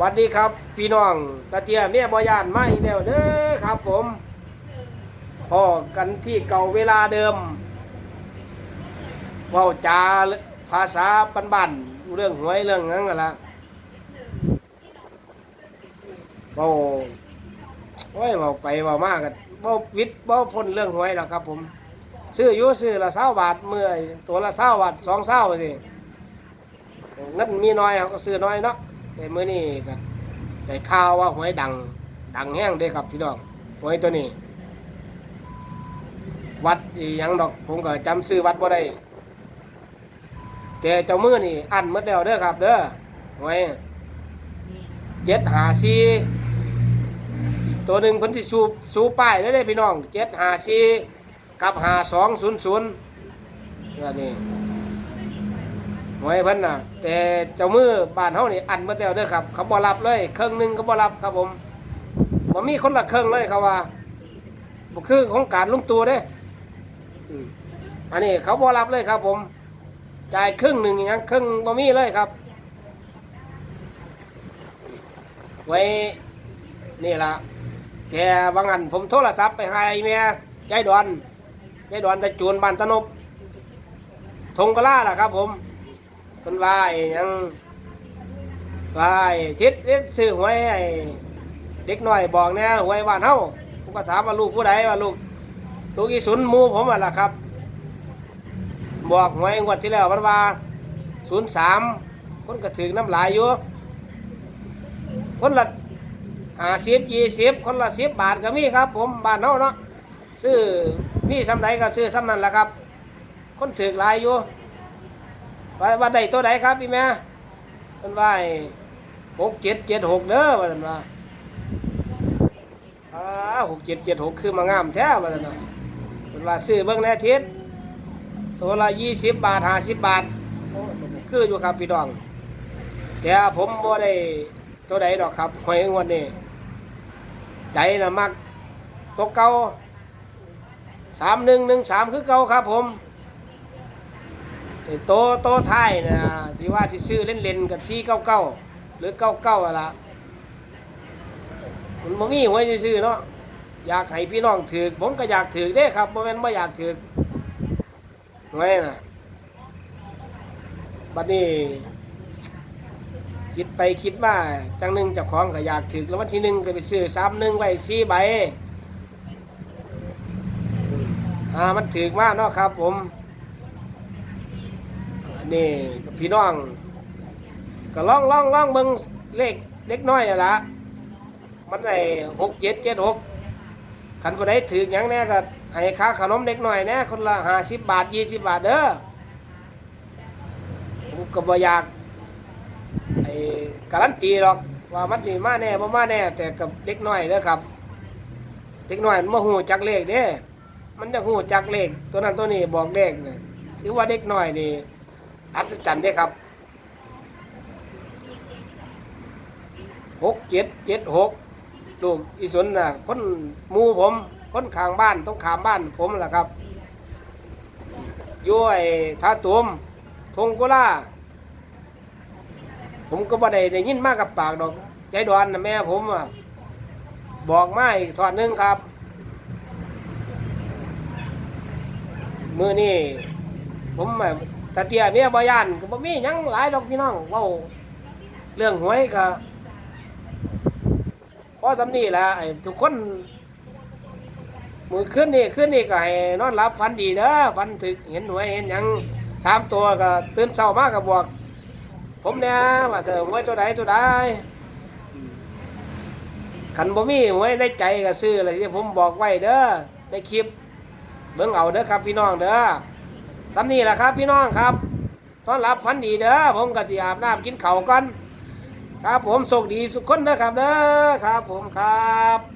วัสดีครับ พี่น้องตาเตียเมียบอยานไมาอีกแล้วเด้อครับ ผมพอกันที่เก่าเวลาเดิมเว้าจาภาษาบ้านเรื่องหวยเรื่องนั้นกันละเว้าโอ้ยเว้าไปเว้ามากกันเว้าวิทย์เว้าพ้นเรื่องหวยหรอกครับ ผม ซื้ออยู่ซื้อละเศร้าบาทเมื่อตัวละเศร้าบาทสองเศร้าสิเงินมีน้อยเขาก็ซื้อน้อยเนาะ แต่เมื่อนี้ก็ได้ข่าวว่าหวยดัง ดังแห้งเด้ครับพี่น้องหวยตัวนี้ วัดอีหยังดอก ผมก็จำซื้อวัดบ่ได้แต่เจ้ามือนี่อันหมดแล้วเด้อครับ เด้อหวยเจ็ดหาซีตัวหนึ่งคนที่สูบสูบป้ายได้อเด้อพี่น้องเจ็ดหาซีกับหาสองศูนย์ศูนย์นี่ หวยเพิ่นน่ะ แต่เจ้ามือบ้านเฮานี่อันหมดแล้วเด้อครับ เขาบ่รับเลยเครื่องหนึงก็บ่รับครับผมบ่มีคนละเครื่องเลยเขาว่าบ่คือของการลุงตู่เด้อืมอันนี้เขาบ่รับเลยครับ ผมจ่ายครึ่งหนึ่งอย่างครึ่งบ่มีเลยครับ ไว้นี่ละแกบางอันผมโทรศัพท์ไปให้แม่ยายดอนยายดอนตะจูนบ้านตะนบทงกะล่าล่ะครับ ผม คนว่าไอ้ยังว่าไอ้ทิศทิศซื้อหวยไอ้เด็กหน้อยบอกแน่หวยบ้านเฮาผมก็ถามว่าลูกผู้ใดว่าลูกลูกอีสุนมูผมอะล่ะครับ บอกหวยงวดที่แล้วมันว่าศูนย์สามคนก็ถึงน้ำลายอยู่คนละห้าสิบยี่สิบคนละสิบบาทก็มีครับ ผมบานเฮาเนาะซื้อมีสำไหนก็ซื้อสำนั้นแหละครับ คนถือลายอยู่ ว่าว่าได้ตัวใดครับพี่แม่เพิ่นว่าหกเจ็ดเจ็ดหกเด้อว่าท่านว่าอ่าหกเจ็ดเจ็ดหกคือมางามแท้ว่าท่านว่าเพิ่นว่าซื้อเบิ่งแน่ทิศตัวละยี่สิบบาทห้าสิบบาทคืออยู่ครับพี่น้องแต่ผมบ่ได้ตัวใดดอกครับหวยงวดนี้ใจนะมักตัวเก่าสามหนึ่งหนึ่งสามคือเก่าครับผม ไอ้โตโตไทยนะที่ว่าที่ซื้อเล่นเล่นกับซีเก้าเก้าหรือเก้าเก้าอะไรมันบ่มีหวยซื้อเนาะอยากให้พี่น้องถือผมก็อยากถือเด้ครับบ่แม่นบ่อยากถือหวยน่ะบัดนี้คิดไปคิดมาจังหนึ่งจ้าของก็อยากถือแล้ววันที่หนึ่งก็ไปซื้อสามหนึ่งไว้สี่ใบอ่ามันถึกมากเนาะครับผม นนี้พี่น้อง ก็ล่องล่องล่องเบิ่งเลขเล็กน้อยละมันไอ้หกเจ็ดเจ็ดหกขันคนใดถืออย่างแน่ก็ให้ค่าขนมเด็กน้อยแน่คนละห้าสิบบาทยี่สิบบาทเด้อผมก็บ่อยากไอ้การันตีหรอกว่ามันนี่มาแน่บ่มาแน่ แต่กับเด็กน้อยเด้อครับเด็กน้อยมันบ่ฮู้จักเลขเด้มันจะหูจักเลขตัวนั้นตัวนี้บอกเลขเนี่ยถือว่าเด็กน้อยนี่ อัศจรรย์ด้ครับหกเจ็ดเจ็ดหกลูกอีสนน่ะคนมูผม คนข้างบ้านต้องขามบ้านผมแหละครับยู่ไอ้ท่าตุมทงกุล่าผมก็บ่ได้ได้ยินมากกับปากดอกใจดอนนะแม่ผมอะบอกมาอีกทอดหนึงครับ มือนี่ผมแบบ ตาเตียเมียบอยานก็บ่มีหยังหลายดอกพี่น้องเว้าเรื่องหวยก็พอสำนี่แหละไอ้ทุกคนมือขึ้นนี่ขึ้นนี่ก็ให้นอนหลับฝันดีเด้อฝันถึกเห็นหวยเห็นหยังสามตัวก็ตื่นเช้ามาก็บอก ผมเนี่ยว่าเธอหวยตัวใดตัวใดขันบ่มีหวยในใจก็ซื้ออะไรที่ผมบอกไว้เด้อในคลิปเบิ่งเอาเด้อครับพี่น้องเด้อ ทำนี่แหละครับ พี่น้องครับต้อนรับพันดีเด้อผมกับสีอาบน้ำกินเข่ากันครับผมโชคดีสุกคนนะครับเด้อครับ ผมครับ